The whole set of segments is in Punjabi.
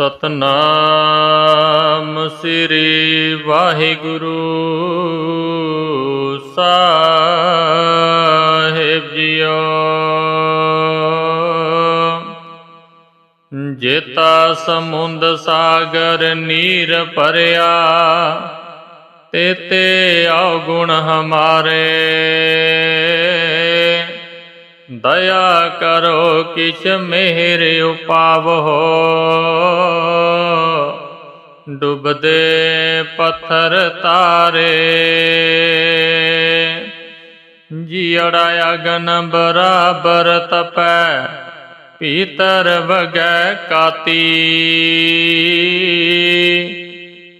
ਸਤਨਾਮ ਸ੍ਰੀ ਵਾਹਿਗੁਰੂ ਸਾਹਿਬ ਜੀਓ। ਜੇਤਾ ਸਮੁੰਦ ਸਾਗਰ ਨੀਰ ਭਰਿਆ ਤੇਤੇ ਆਉ ਗੁਣ ਹਮਾਰੇ। ਦਇਆ ਕਰੋ ਕਿਛ ਮਿਹਰ ਉਪਾਵੋ। ਡੁੱਬਦੇ ਪੱਥਰ ਤਾਰੇ। ਜੀੜਾ ਅਗਨ ਬਰਾਬਰ ਤਪੈ, ਪੀਤਰ ਵਗੈ ਕਾਤੀ।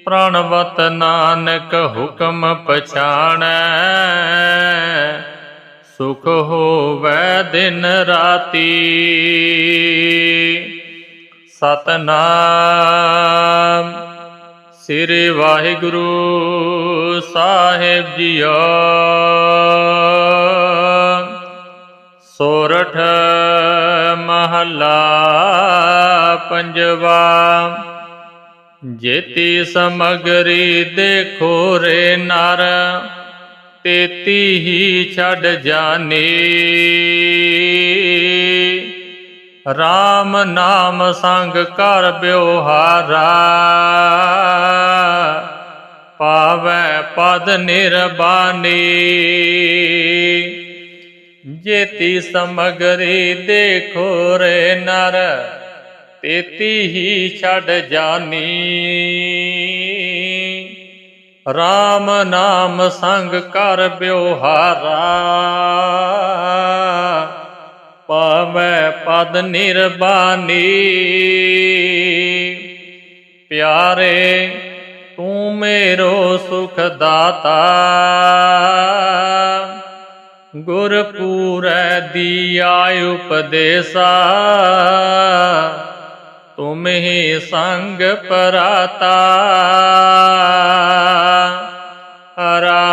ਪ੍ਰਣਵਤ ਨਾਨਕ ਹੁਕਮ ਪਛਾਣੈ, ਸੁਖ ਹੋਵੈ ਦਿਨ ਰਾਤੀ। ਸਤਨਾਮ। ਸ੍ਰੀ ਵਾਹਿਗੁਰੂ ਸਾਹਿਬ ਜੀਓ ਸੋਰਠ ਮਹੱਲਾ ਪੰਜਵਾ, ਜੇਤੀ ਸਮਗਰੀ ਦੇਖੋ ਰੇ ਨਰ, ਤੇਤੀ ਹੀ ਛੱਡ ਜਾਣੀ RAM ਨਾਮ ਸੰਗ ਕਰ ਬਿਵਹਾਰਾ ਪਾਵੈ ਪਦ ਨਿਰਬਾਨੀ। ਜੇਤੀ ਸਮਗਰੀ ਦੇਖੋ ਰੇ ਨਰ, ਤੇਤੀ ਹੀ ਛੱਡ ਜਾਨੀ। RAM ਨਾਮ ਸੰਗ ਕਰ ਬਿਵਹਾਰਾ ਪਾਵੈ ਪਦ ਨਿਰਬਾਨੀ। ਪਿਆਰੇ, ਤੂੰ ਮੇਰੋ ਸੁਖ ਦਾਤਾ ਗੁਰ ਪੂਰੈ ਦੀਆ ਉਪਦੇਸਾ। ਤੁਮ ਹੀ ਸੰਗ ਪਰਾਤਾ। ਰਹਾਉ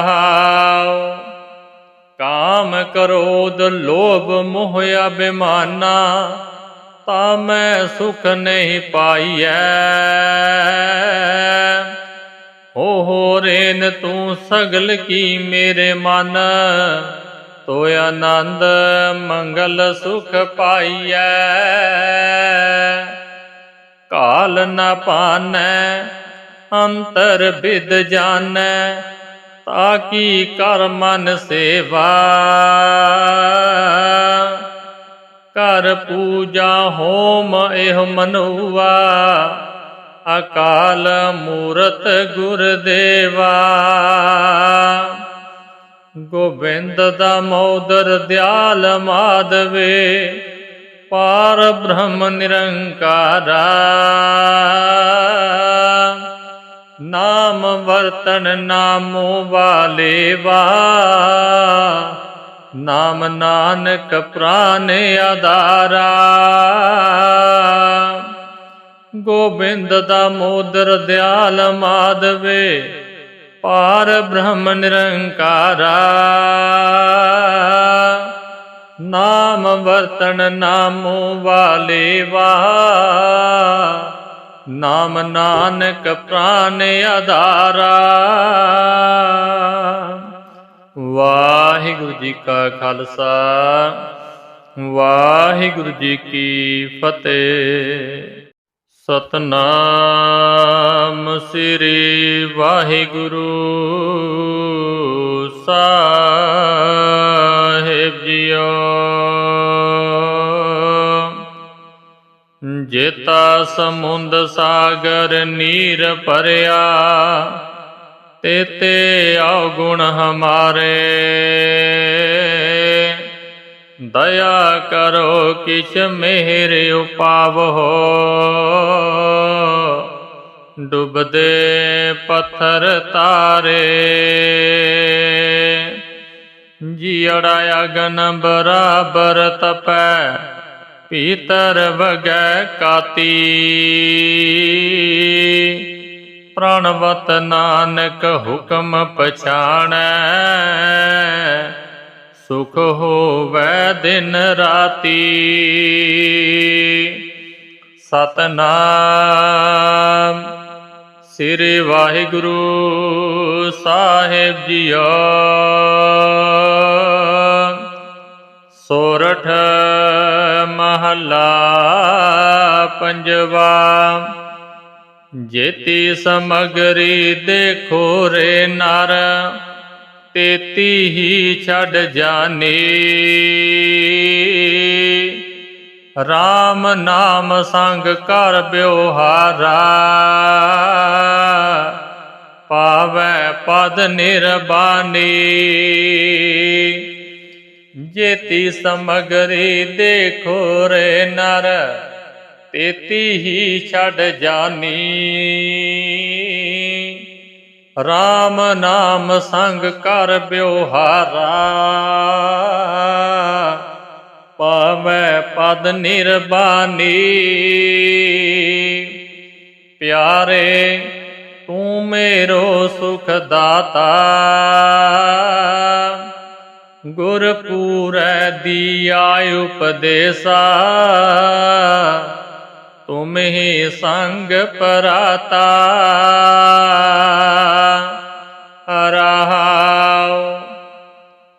ਕਰੋਧ ਲੋਭ ਮੋਹ ਅਭਿਮਾਨਾ, ਤਾ ਮੈਂ ਸੁਖ ਨਹੀਂ ਪਾਈਐ। ਹੋ ਹੋ ਰੇਨ ਤੂੰ ਸਗਲ ਕੀ ਮੇਰੇ ਮਨ ਤੋ ਆਨੰਦ ਮੰਗਲ ਸੁਖ ਪਾਈਐ। ਕਾਲ ਨਾ ਪਾਨੈ, ਅੰਤਰ ਬਿਦ ਜਾਣੈ ਤਾਕੀ ਕਰ ਮਨ ਸੇਵਾ? ਕਰ ਪੂਜਾ ਹੋਮ ਇਹ ਮਨੁਆ, ਅਕਾਲ ਮੂਰਤ ਗੁਰ ਦੇਵਾ। ਗੋਬਿੰਦ ਦਾ ਮੋਦਰ ਦਿਆਲ ਮਾਧਵੇ, ਪਾਰ ਬ੍ਰਹਮ ਨਿਰੰਕਾਰਾ। ਨਾਮ ਵਰਤਨ ਨਾਮੋ ਵਾਲੇ ਵਾ। ਨਾਮ ਨਾਨਕ ਪ੍ਰਾਨ ਆਧਾਰਾ। ਗੋਬਿੰਦ ਦਾ ਮੋਦਰ ਦਿਆਲ ਮਾਧਵੇ ਪਾਰ ਬ੍ਰਹਮ ਨਿਰੰਕਾਰਾ। ਨਾਮ ਵਰਤਨ ਨਾਮੋ ਵਾਲੇਵਾ ਨਾਮ ਨਾਨਕ ਪ੍ਰਾਨ ਆਧਾਰਾ। ਵਾਹਿਗੁਰੂ ਜੀ ਕਾ ਖਾਲਸਾ, ਵਾਹਿਗੁਰੂ ਜੀ ਕੀ ਫਤਿਹ। ਸਤਨਾਮ ਸ੍ਰੀ ਵਾਹਿਗੁਰੂ ਸਾ ਜੇਤਾ ਸਮੁੰਦ ਸਾਗਰ ਨੀਰ ਭਰਿਆ ਤੇਤੇ ਆਉ ਗੁਣ ਹਮਾਰੇ। ਦਇਆ ਕਰੋ ਕਿਛ ਮਿਹਰ ਉਪਾਵੋ ਡੁੱਬਦੇ ਪੱਥਰ ਤਾਰੇ। ਜੀੜਾ ਅਗਨ ਬਰਾਬਰ ਤਪੈ ਪੀਤਰ ਵਗੈ ਕਾਤੀ। ਪ੍ਰਣਵਤ ਨਾਨਕ ਹੁਕਮ ਪਛਾਣੈ। ਸੁਖ ਹੋਵੈ ਦਿਨ ਰਾਤੀ। ਸਤਨਾਮ। ਸ੍ਰੀ ਵਾਹਿਗੁਰੂ ਸਾਹਿਬ ਜੀਓ। ਸੋਰਠ ਮਹੱਲਾ ਪੰਜਵਾ। ਜੇਤੀ ਸਮਗਰੀ ਦੇਖੋ ਰੇ ਨਰ, ਤੇਤੀ ਹੀ ਛੱਡ ਜਾਣੀ RAM ਨਾਮ ਸੰਗ ਕਰ ਬਿਵਹਾਰਾ ਪਾਵੈ ਪਦ ਨਿਰਬਾਨੀ। ਜੇਤੀ ਸਮਗਰੀ ਦੇਖੋ ਰੇ ਨਰ, ਤੇਤੀ ਹੀ ਛੱਡ ਜਾਨੀ। RAM ਨਾਮ ਸੰਗ ਕਰ ਬਿਵਹਾਰਾ ਪਾਵੈ ਪਦ ਨਿਰਬਾਨੀ। ਪਿਆਰੇ, ਤੂੰ ਮੇਰੋ ਸੁਖ ਦਾਤਾ। ਗੁਰ ਪੂਰੈ ਦੀਆ ਉਪਦੇਸਾ, ਤੁਮ ਹੀ ਸੰਗ ਪਰਾਤਾ। ਰਹਾਉ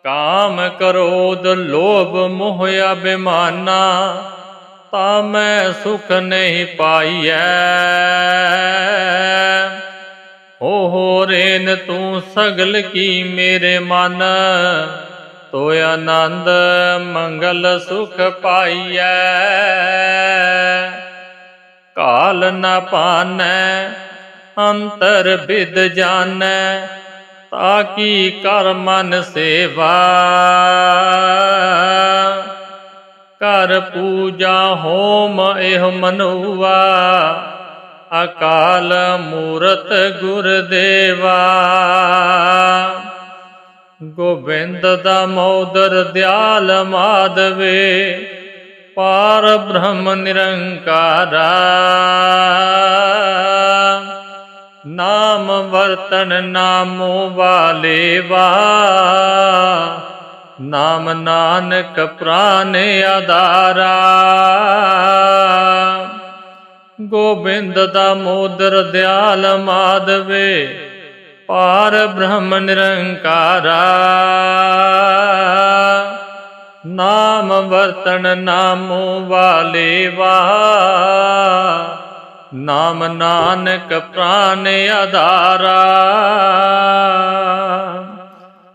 ਕਾਮ ਕ੍ਰੋਧ ਲੋਭ ਮੋਹ ਅਭਿਮਾਨਾ, ਤਾ ਮੈਂ ਸੁਖ ਨਹੀਂ ਪਾਈਐ। ਹੋ ਹੋ ਰੇਨ ਤੂੰ ਸਗਲ ਕੀ ਮੇਰੇ ਮਨ ਤੋ ਆਨੰਦ ਮੰਗਲ ਸੁਖ ਪਾਈਐ। ਕਾਲ ਨ ਪਾਨੈ, ਅੰਤਰ ਵਿਦ ਜਾਣੈ ਤਾਕੀ ਕਰ ਮਨ ਸੇਵਾ। ਕਰ ਪੂਜਾ ਹੋਮ ਇਹ ਮਨੁਆ, ਅਕਾਲ ਮੂਰਤ ਗੁਰ ਦੇਵਾ। ਗੋਬਿੰਦ ਦਾ ਮੋਦਰ ਦਿਆਲ ਮਾਧਵੇ, ਪਾਰ ਬ੍ਰਹਮ ਨਿਰੰਕਾਰਾ। ਨਾਮ ਵਰਤਨ ਨਾਮੋ ਵਾਲੇਵਾ ਨਾਮ ਨਾਨਕ ਪ੍ਰਾਨ ਆਧਾਰਾ। ਗੋਬਿੰਦ ਦਾ ਮੋਦਰ ਦਿਆਲ ਮਾਧਵੇ ਪਾਰ ਬ੍ਰਹਮ ਨਿਰੰਕਾਰਾ। ਨਾਮ ਵਰਤਨ ਨਾਮੋ ਵਾਲੇਵਾ ਨਾਮ ਨਾਨਕ ਪ੍ਰਾਨ ਆਧਾਰਾ।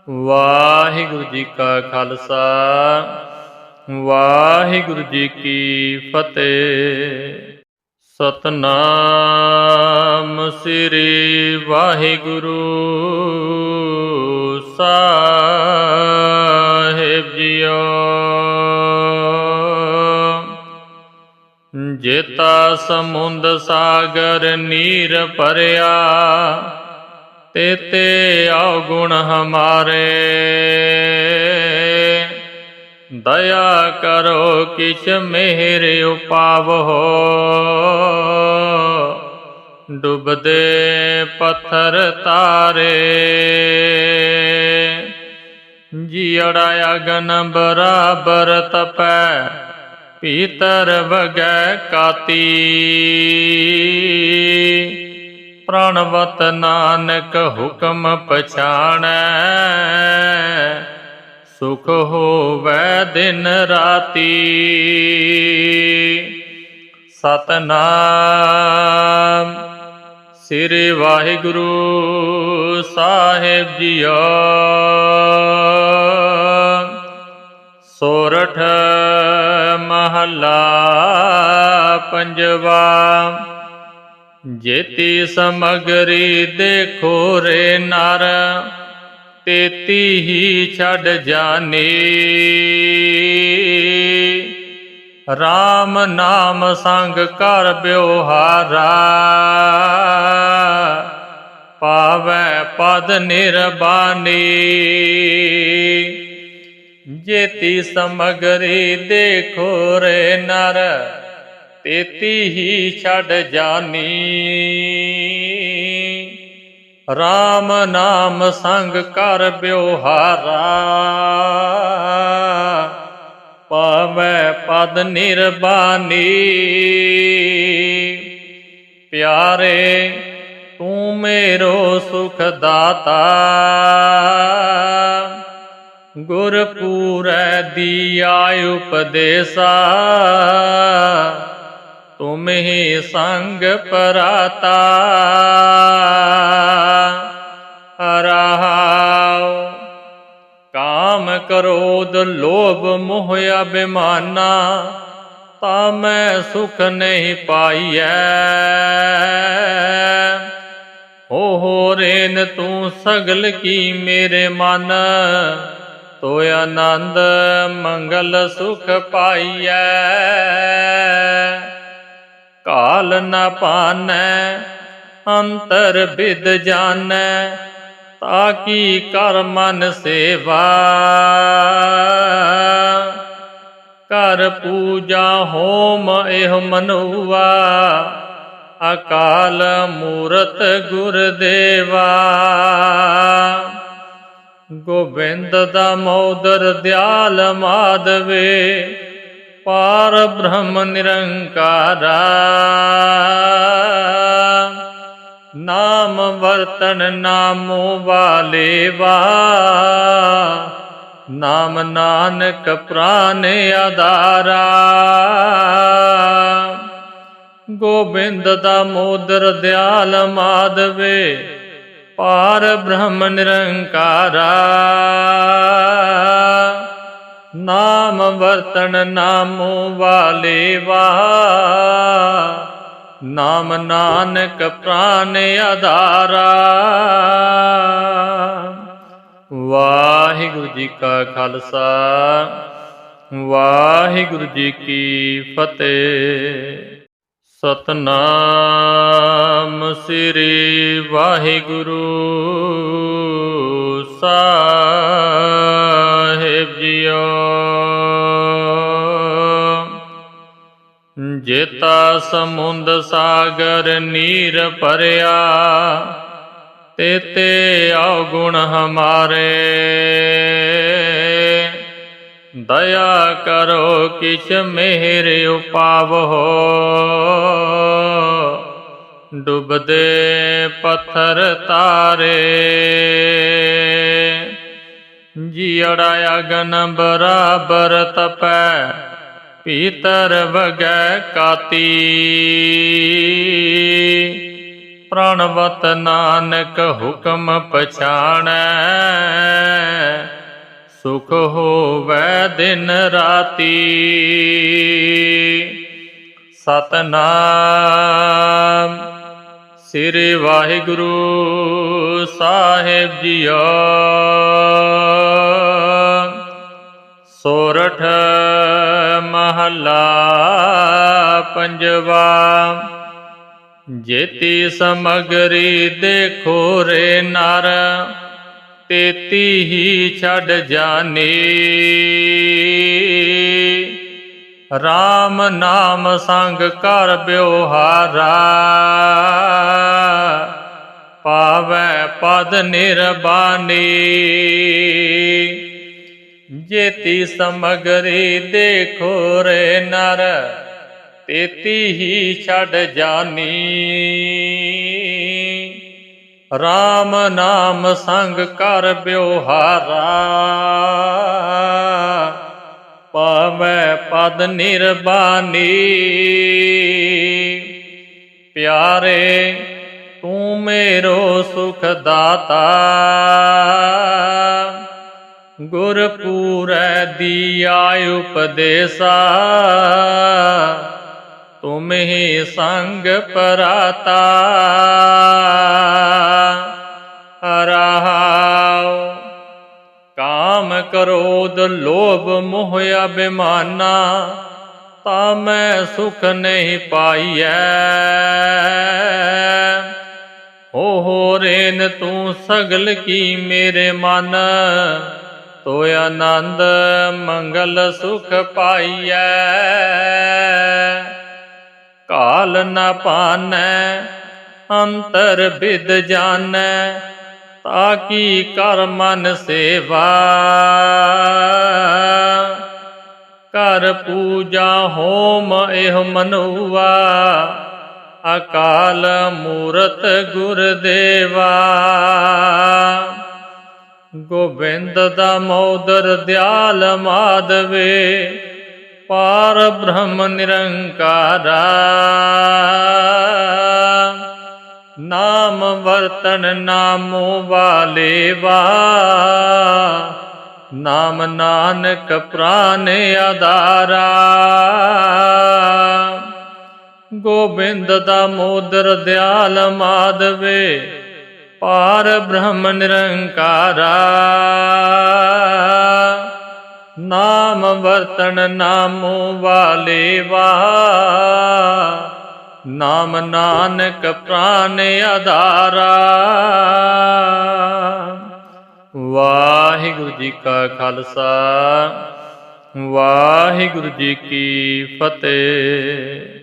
ਵਾਹਿਗੁਰੂ ਜੀ ਕਾ ਖਾਲਸਾ। ਵਾਹਿਗੁਰੂ ਜੀ ਕੀ ਫਤਿਹ। ਸਤਨਾਮ ਸ੍ਰੀ ਵਾਹਿਗੁਰੂ ਸਾਹਿਬ ਜੀਓ। ਜੇਤਾ ਸਮੁੰਦ ਸਾਗਰ ਨੀਰ ਭਰਿਆ ਤੇਤੇ ਆਉ ਗੁਣ ਹਮਾਰੇ। ਦਇਆ ਕਰੋ ਕਿਛ ਮਿਹਰ ਹੋ ਡੁੱਬਦੇ ਪੱਥਰ ਤਾਰੇ। ਜੀੜਾ ਅਗਨ ਬਰਾਬਰ ਤਪੈ, ਪੀਤਰ ਵਗੈ ਕਾਤੀ। ਪ੍ਰਣਵਤ ਨਾਨਕ ਹੁਕਮ ਪਛਾਣੈ, ਸੁਖ ਹੋਵੈ ਦਿਨ ਰਾਤੀ। ਸਤਨਾਮ। ਸ੍ਰੀ ਵਾਹਿਗੁਰੂ ਸਾਹਿਬ ਜੀਓ ਸੋਰਠ ਮਹੱਲਾ ਪੰਜਵਾ, ਜੇਤੀ ਸਮਗਰੀ ਦੇਖੋ ਰੇ ਨਰ, ਤੇਤੀ ਹੀ ਛੱਡ ਜਾਣੀ RAM ਨਾਮ ਸੰਗ ਕਰ ਬਿਵਹਾਰਾ ਪਾਵੈ ਪਦ ਨਿਰਬਾਨੀ। ਜੇਤੀ ਸਮਗਰੀ ਦੇਖੋ ਰੇ ਨਰ, ਤੇਤੀ ਹੀ ਛੱਡ ਜਾਨੀ। RAM ਨਾਮ ਸੰਗ ਕਰ ਬਿਵਹਾਰਾ ਪਾਵੈ ਪਦ ਨਿਰਬਾਨੀ। ਪਿਆਰੇ, ਤੂੰ ਮੇਰੋ ਸੁਖ ਦਾਤਾ ਗੁਰ ਪੂਰੈ ਦੀਆ ਉਪਦੇਸਾ। ਤੁਮ ਹੀ ਸੰਗ ਪਰਾਤਾ। ਕ੍ਰੋਧ ਲੋਭ ਮੋਹ ਅਭਿਮਾਨਾ, ਤਾ ਮੈਂ ਸੁਖ ਨਹੀਂ ਪਾਈਐ। ਹੋ ਹੋ ਰੇਨ ਤੂੰ ਸਗਲ ਕੀ ਮੇਰੇ ਮਨ ਤੋ ਆਨੰਦ ਮੰਗਲ ਸੁਖ ਪਾਈਐ। ਕਾਲ ਨਾ ਪਾਨੈ, ਅੰਤਰ ਬਿਦ ਜਾਣੈ ਤਾਕੀ ਕਰ ਮਨ ਸੇਵਾ? ਕਰ ਪੂਜਾ ਹੋਮ ਇਹ ਮਨੁਆ, ਅਕਾਲ ਮੂਰਤ ਗੁਰ ਦੇਵਾ ਗੋਬਿੰਦ ਦਾ ਮੋਦਰ ਦਿਆਲ ਮਾਧਵੇ, ਪਾਰ ਬ੍ਰਹਮ ਨਿਰੰਕਾਰਾ। ਨਾਮ ਵਰਤਨ ਨਾਮੋ ਵਾਲੇਵਾ ਨਾਮ ਨਾਨਕ ਪ੍ਰਾਨ ਆਧਾਰਾ। ਗੋਬਿੰਦ ਦਾ ਮੋਦਰ ਦਿਆਲ ਮਾਧਵੇ ਪਾਰ ਬ੍ਰਹਮ ਨਿਰੰਕਾਰਾ। ਨਾਮ ਵਰਤਨ ਨਾਮੋ ਵਾਲੇਵਾ ਨਾਮ ਨਾਨਕ ਪ੍ਰਾਨ ਆਧਾਰਾ। ਵਾਹਿਗੁਰੂ ਜੀ ਕਾ ਖਾਲਸਾ, ਵਾਹਿਗੁਰੂ ਜੀ ਕੀ ਫਤਿਹ। ਸਤਨਾਮ ਸ੍ਰੀ ਵਾਹਿਗੁਰੂ ਸਾ ਜੇਤਾ ਸਮੁੰਦ ਸਾਗਰ ਨੀਰ ਭਰਿਆ ਤੇਤੇ ਆਉ ਗੁਣ ਹਮਾਰੇ। ਦਇਆ ਕਰੋ ਕਿਛ ਮਿਹਰ ਉਪਾਵੋ, ਡੁੱਬਦੇ ਪੱਥਰ ਤਾਰੇ। ਜੀੜਾ ਅਗਨ ਬਰਾਬਰ ਤਪੈ ਪੀਤਰ ਵਗੈ ਕਾਤੀ। ਪ੍ਰਣਵਤ ਨਾਨਕ ਹੁਕਮ ਪਛਾਣੈ। ਸੁਖ ਹੋਵੈ ਦਿਨ ਰਾਤੀ। ਸਤਨਾਮ ਸ੍ਰੀ ਵਾਹਿਗੁਰੂ ਸਾਹਿਬ ਜੀਓ। ਸੋਰਠ ਮਹੱਲਾ ਪੰਜਵਾ। ਜੇਤੀ ਸਮਗਰੀ ਦੇਖੋ ਰੇ ਨਰ, ਤੇਤੀ ਹੀ ਛੱਡ ਜਾਣੀ RAM ਨਾਮ ਸੰਗ ਕਰ ਬਿਵਹਾਰਾ ਪਾਵੈ ਪਦ ਨਿਰਬਾਨੀ। ਜੇਤੀ ਸਮਗਰੀ ਦੇਖੋ ਰੇ ਨਰ, ਤੇਤੀ ਹੀ ਛੱਡ ਜਾਨੀ। RAM ਨਾਮ ਸੰਗ ਕਰ ਬਿਵਹਾਰਾ ਪਾਵੈ ਪਦ ਨਿਰਬਾਨੀ। ਪਿਆਰੇ, ਤੂੰ ਮੇਰੋ ਸੁਖ ਦਾਤਾ। ਗੁਰ ਪੂਰੈ ਦੀਆ ਉਪਦੇਸਾ। ਤੁਮ ਹੀ ਸੰਗ ਪਰਾਤਾ। ਰਹਾਉ ਕਾਮ ਕਰੋਦ ਲੋਭ ਮੋਹ ਅਭਿਮਾਨਾ, ਤਾ ਮੈਂ ਸੁਖ ਨਹੀਂ ਪਾਈਐ। ਹੋ ਹੋ ਰੇਨ ਤੂੰ ਸਗਲ ਕੀ ਮੇਰੇ ਮਨ। ਤੋ ਆਨੰਦ ਮੰਗਲ ਸੁਖ ਪਾਈਐ। ਕਾਲ ਨ ਪਾਨੈ, ਅੰਤਰ ਵਿਦ ਜਾਣੈ ਤਾਕੀ ਕਰ ਮਨ ਸੇਵਾ। ਕਰ ਪੂਜਾ ਹੋਮ ਇਹ ਮਨੁਆ, ਅਕਾਲ ਮੂਰਤ ਗੁਰਦੇਵਾ। ਗੋਬਿੰਦ ਦਾ ਮੋਦਰ ਦਿਆਲ ਮਾਧਵੇ, ਪਾਰ ਬ੍ਰਹਮ ਨਿਰੰਕਾਰਾ। ਨਾਮ ਵਰਤਨ ਨਾਮੋ ਵਾਲੇ ਨਾਮ ਨਾਨਕ ਪ੍ਰਾਨ ਆਧਾਰਾ। ਗੋਬਿੰਦ ਦਾ ਮੋਦਰ ਦਿਆਲ ਮਾਧਵੇ ਪਾਰ ਬ੍ਰਹਮ ਨਿਰੰਕਾਰਾ। ਨਾਮ ਵਰਤਨ ਨਾਮੋ ਵਾਲੇ ਵਾ। ਨਾਮ ਨਾਨਕ ਪ੍ਰਾਨ ਆਧਾਰਾ। ਵਾਹਿਗੁਰੂ ਜੀ ਕਾ ਖਾਲਸਾ, ਵਾਹਿਗੁਰੂ ਜੀ ਕੀ ਫਤਿਹ।